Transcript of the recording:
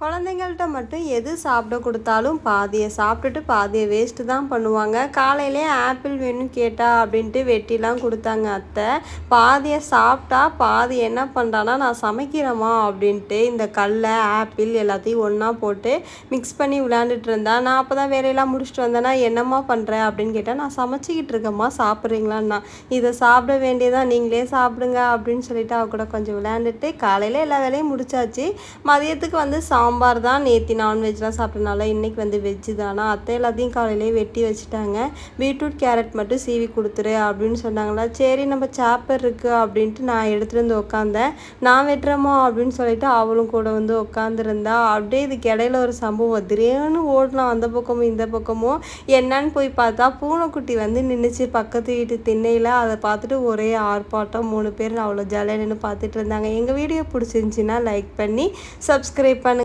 குழந்தைங்கள்ட்ட மட்டும் எது சாப்பிட கொடுத்தாலும் பாதியை சாப்பிட்டுட்டு பாதியை வேஸ்ட்டு தான் பண்ணுவாங்க. காலையிலே ஆப்பிள் வேணும் கேட்டா அப்படின்ட்டு வெட்டிலாம் கொடுத்தாங்க அத்தை. பாதியை சாப்பிட்டா பாதி என்ன பண்ணுறான்னா நான் சமைக்கிறேம்மா அப்படின்ட்டு இந்த கடல ஆப்பிள் எல்லாத்தையும் ஒன்றா போட்டு மிக்ஸ் பண்ணி விளையாண்டுட்டு இருந்தா நான் அப்போ தான் வேலையெல்லாம் முடிச்சுட்டு வந்தேன்னா என்னம்மா பண்ணுறேன் அப்படின்னு கேட்டால் நான் சமைச்சிக்கிட்டு இருக்கேம்மா சாப்பிட்றீங்களான்னா இதை சாப்பிட வேண்டியதான் நீங்களே சாப்பிடுங்க அப்படின்னு சொல்லிட்டு அவ கூட கொஞ்சம் விளையாண்டுட்டு காலையில் எல்லா வேலையும் முடிச்சாச்சு. மதியத்துக்கு வந்து சாம்பார் தான் நேற்று நான்வெஜ்லாம் சாப்பிட்டனால இன்றைக்கி வந்து வெஜ்ஜு தானா. அத்தை எல்லாத்தையும் காலையிலேயே வெட்டி வச்சுட்டாங்க. பீட்ரூட் கேரட் மட்டும் சீவி கொடுத்துரு அப்படின்னு சொன்னாங்களா. சரி நம்ம சாப்பர் இருக்குது அப்படின்ட்டு நான் எடுத்துகிட்டு வந்து உட்காந்தேன் நான் வெட்டுறோமோ அப்படின்னு சொல்லிட்டு அவளும் கூட வந்து உட்காந்துருந்தா அப்படியே இதுக்கு இடையில ஒரு சம்பவம். திடீர்னு ஓடலாம் அந்த பக்கமும் இந்த பக்கமும். என்னன்னு போய் பார்த்தா பூனைக்குட்டி வந்து நின்றுச்சு பக்கத்து வீட்டு திண்ணையில். அதை பார்த்துட்டு ஒரே ஆர்ப்பாட்டம். மூணு பேர் அவ்வளோ ஜாலியாக நின்று பார்த்துட்டு இருந்தாங்க. எங்கள் வீடியோ பிடிச்சிருந்துச்சின்னா லைக் பண்ணி சப்ஸ்கிரைப் பண்ணு.